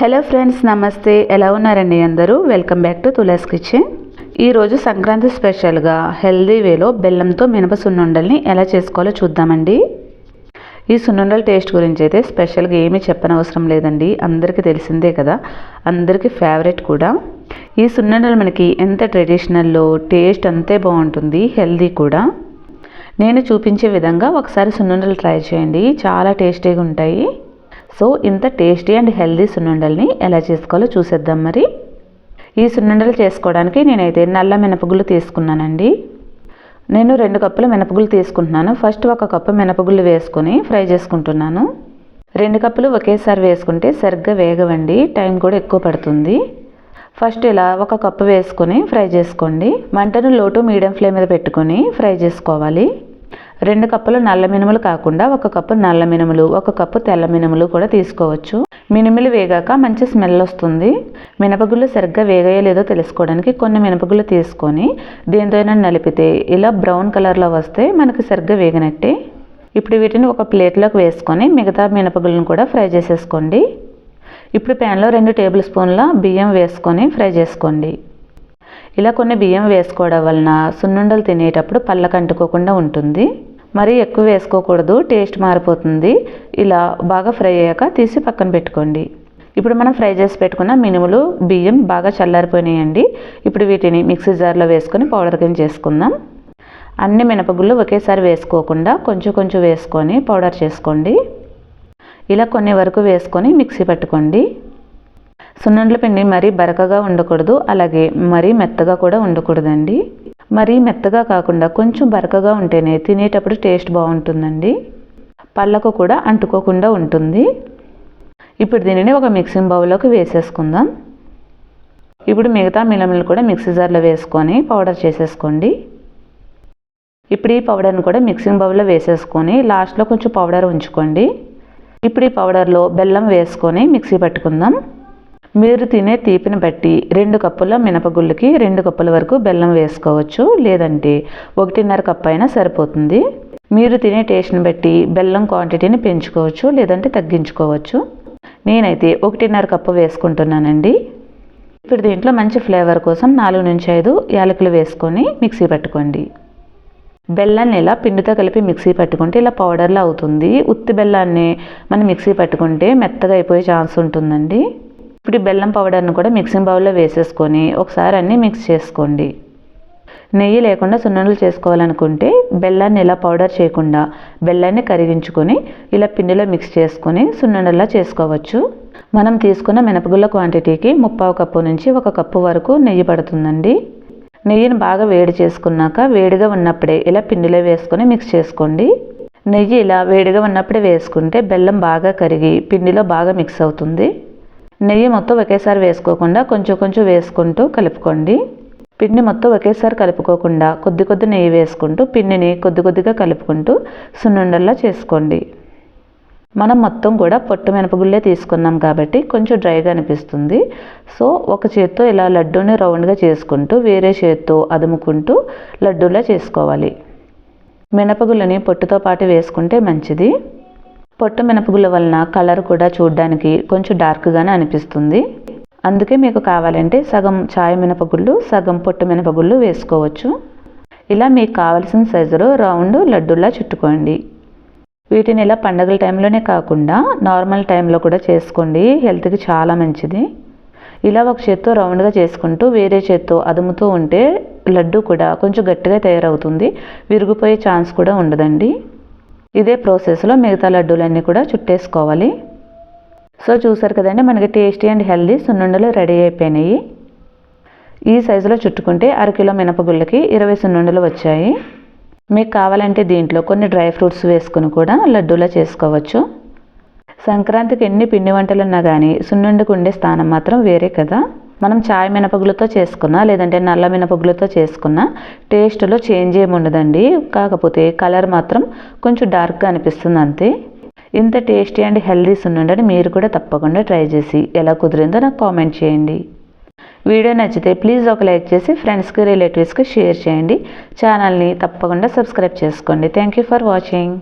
Hello friends నమస్తే. ఎలా ఉన్నారండి అందరూ? Welcome back to Tula's kitchen. ఈరోజు సంక్రాంతి స్పెషల్గా హెల్దీ వేలో బెల్లంతో మినప సున్నుండల్ని ఎలా చేసుకోవాలో చూద్దామండి. ఈ సున్నుండల టేస్ట్ గురించి అయితే స్పెషల్గా ఏమీ చెప్పనవసరం లేదండి. అందరికీ తెలిసిందే కదా. అందరికీ ఫేవరెట్ కూడా. ఈ సున్నుండలు మనకి ఎంత ట్రెడిషనల్లో టేస్ట్ అంతే బాగుంటుంది హెల్దీ కూడా. నేను చూపించే విధంగా ఒకసారి సున్నుండలు ట్రై చేయండి. చాలా టేస్టీగా ఉంటాయి సో ఇంత టేస్టీ అండ్ హెల్దీ సున్నుండల్ని ఎలా చేసుకోవాలో చూసేద్దాం మరి. ఈ సున్నుండలు చేసుకోవడానికి నేనైతే నల్ల మినపగుళ్ళు తీసుకున్నానండి. నేను రెండు కప్పుల మినపగుళ్ళు తీసుకుంటున్నాను. ఫస్ట్ ఒక కప్పు మినపగుళ్ళు వేసుకొని ఫ్రై చేసుకుంటున్నాను. రెండు కప్పులు ఒకేసారి వేసుకుంటే సరిగ్గా వేగవండి. టైం కూడా ఎక్కువ పడుతుంది. ఫస్ట్ ఇలా ఒక కప్పు వేసుకొని ఫ్రై చేసుకోండి. మంటను లోటు మీడియం ఫ్లేమ్ మీద పెట్టుకొని ఫ్రై చేసుకోవాలి. రెండు కప్పులు నల్ల మినుములు కాకుండా ఒక కప్పు నల్ల మినుములు ఒక కప్పు తెల్ల మినుములు కూడా తీసుకోవచ్చు. మినుములు వేగాక మంచి స్మెల్ వస్తుంది. మినపగుళ్ళు సరిగ్గా వేగాయో లేదో తెలుసుకోవడానికి కొన్ని మినపగుళ్ళు తీసుకొని దేనితోనైనా నలిపితే ఇలా బ్రౌన్ కలర్లో వస్తే మనకి సరిగ్గా వేగినట్టే. ఇప్పుడు వీటిని ఒక ప్లేట్లోకి వేసుకొని మిగతా మినపగుళ్ళను కూడా ఫ్రై చేసేసుకోండి. ఇప్పుడు ప్యాన్లో రెండు టేబుల్ స్పూన్ల బియ్యం వేసుకొని ఫ్రై చేసుకోండి. ఇలా కొన్ని బియ్యం వేసుకోవడం వలన సున్నుండలు తినేటప్పుడు పళ్ళకు అంటుకోకుండా ఉంటుంది. మరీ ఎక్కువ వేసుకోకూడదు టేస్ట్ మారిపోతుంది. ఇలా బాగా ఫ్రై అయ్యాక తీసి పక్కన పెట్టుకోండి. ఇప్పుడు మనం ఫ్రై చేసి పెట్టుకున్న మినుములు బియ్యం బాగా చల్లారిపోయినాయండి. ఇప్పుడు వీటిని మిక్సీ జార్లో వేసుకొని పౌడర్ కింద చేసుకుందాం. అన్ని మినపగుళ్ళు ఒకేసారి వేసుకోకుండా కొంచెం కొంచెం వేసుకొని పౌడర్ చేసుకోండి. ఇలా కొన్ని వరకు వేసుకొని మిక్సీ పట్టుకోండి. సున్నుండల పిండి మరీ బరకగా ఉండకూడదు అలాగే మరీ మెత్తగా కూడా ఉండకూడదండి. మరీ మెత్తగా కాకుండా కొంచెం బరకగా ఉంటేనే తినేటప్పుడు టేస్ట్ బాగుంటుందండి. పళ్ళకు కూడా అంటుకోకుండా ఉంటుంది. ఇప్పుడు దీనిని ఒక మిక్సింగ్ బౌల్లోకి వేసేసుకుందాం. ఇప్పుడు మిగతా మిలమిలు కూడా మిక్సీ జార్లో వేసుకొని పౌడర్ చేసేసుకోండి. ఇప్పుడు ఈ పౌడర్ని కూడా మిక్సింగ్ బౌల్లో వేసేసుకొని లాస్ట్లో కొంచెం పౌడర్ ఉంచుకోండి. ఇప్పుడు ఈ పౌడర్లో బెల్లం వేసుకొని మిక్సీ పట్టుకుందాం. మీరు తినే తీపిని బట్టి రెండు కప్పుల మినపగుళ్ళకి రెండు కప్పుల వరకు బెల్లం వేసుకోవచ్చు లేదంటే ఒకటిన్నర కప్పు అయినా సరిపోతుంది. మీరు తినే టేస్ట్ని బట్టి బెల్లం క్వాంటిటీని పెంచుకోవచ్చు లేదంటే తగ్గించుకోవచ్చు. నేనైతే ఒకటిన్నర కప్పు వేసుకుంటున్నానండి. ఇప్పుడు దీంట్లో మంచి ఫ్లేవర్ కోసం నాలుగు నుంచి ఐదు యాలకులు వేసుకొని మిక్సీ పట్టుకోండి. బెల్లాన్ని ఇలా పిండితో కలిపి మిక్సీ పట్టుకుంటే ఇలా పౌడర్లా అవుతుంది. ఉత్తి బెల్లాన్ని మనం మిక్సీ పట్టుకుంటే మెత్తగా అయిపోయే ఛాన్స్ ఉంటుందండి. ఇప్పుడు ఈ బెల్లం పౌడర్ని కూడా మిక్సింగ్ బౌల్లో వేసేసుకొని ఒకసారి అన్నీ మిక్స్ చేసుకోండి. నెయ్యి లేకుండా సున్నుండలు చేసుకోవాలనుకుంటే బెల్లాన్ని ఇలా పౌడర్ చేయకుండా బెల్లాన్ని కరిగించుకొని ఇలా పిండిలో మిక్స్ చేసుకొని సున్నుండలా చేసుకోవచ్చు. మనం తీసుకున్న మినపగుళ్ళ క్వాంటిటీకి ముప్పావు కప్పు నుంచి ఒక కప్పు వరకు నెయ్యి పడుతుందండి. నెయ్యిని బాగా వేడి చేసుకున్నాక వేడిగా ఉన్నప్పుడే ఇలా పిండిలో వేసుకొని మిక్స్ చేసుకోండి. నెయ్యి ఇలా వేడిగా ఉన్నప్పుడే వేసుకుంటే బెల్లం బాగా కరిగి పిండిలో బాగా మిక్స్ అవుతుంది. నెయ్యి మొత్తం ఒకేసారి వేసుకోకుండా కొంచెం కొంచెం వేసుకుంటూ కలుపుకోండి. పిండి మొత్తం ఒకేసారి కలుపుకోకుండా కొద్ది కొద్ది నెయ్యి వేసుకుంటూ పిండిని కొద్ది కొద్దిగా కలుపుకుంటూ సున్నుండల్లా చేసుకోండి. మనం మొత్తం కూడా పొట్టు మినపగుళ్ళే తీసుకున్నాం కాబట్టి కొంచెం డ్రైగా అనిపిస్తుంది. సో ఒక చేత్తో ఇలా లడ్డూని రౌండ్గా చేసుకుంటూ వేరే చేత్తో అదుముకుంటూ లడ్డూలా చేసుకోవాలి. మినపగుళ్ళని పొట్టుతో పాటు వేసుకుంటే మంచిది. పొట్టు మినపగుల వలన కలర్ కూడా చూడడానికి కొంచెం డార్క్గానే అనిపిస్తుంది. అందుకే మీకు కావాలంటే సగం చాయ్ మినపగుళ్ళు సగం పొట్టు మినపగుళ్ళు వేసుకోవచ్చు. ఇలా మీకు కావలసిన సైజులో రౌండ్ లడ్డూలా చుట్టుకోండి. వీటిని ఇలా పండగల టైంలోనే కాకుండా నార్మల్ టైంలో కూడా చేసుకోండి. హెల్త్కి చాలా మంచిది. ఇలా ఒక చేత్తో రౌండ్గా చేసుకుంటూ వేరే చేత్తో అదుముతూ ఉంటే లడ్డు కూడా కొంచెం గట్టిగా తయారవుతుంది. విరిగిపోయే ఛాన్స్ కూడా ఉండదండి. ఇదే ప్రాసెస్లో మిగతా లడ్డూలన్నీ కూడా చుట్టేసుకోవాలి. సో చూసారు కదండి మనకి టేస్టీ అండ్ హెల్దీ సున్నుండలు రెడీ అయిపోయినాయి. ఈ సైజులో చుట్టుకుంటే అరకిలో మినపగుళ్ళకి ఇరవై సున్నుండలు వచ్చాయి. మీకు కావాలంటే దీంట్లో కొన్ని డ్రై ఫ్రూట్స్ వేసుకుని కూడా లడ్డూలా చేసుకోవచ్చు. సంక్రాంతికి ఎన్ని పిండి వంటలు ఉన్నా కానీ సున్నుండకు ఉండే స్థానం మాత్రం వేరే కదా. మనం చాయ్ మినపగులతో చేసుకున్నా లేదంటే నల్ల మినపగులతో చేసుకున్నా టేస్ట్లో చేంజ్ ఏమి ఉండదండి. కాకపోతే కలర్ మాత్రం కొంచెం డార్క్గా అనిపిస్తుంది అంతే. ఇంత టేస్టీ అండ్ హెల్దీ సున్నుండని మీరు కూడా తప్పకుండా ట్రై చేసి ఎలా కుదిరిందో నాకు కామెంట్ చేయండి. వీడియో నచ్చితే ప్లీజ్ ఒక లైక్ చేసి ఫ్రెండ్స్కి రిలేటివ్స్కి షేర్ చేయండి. ఛానల్ని తప్పకుండా సబ్స్క్రైబ్ చేసుకోండి. Thank you for watching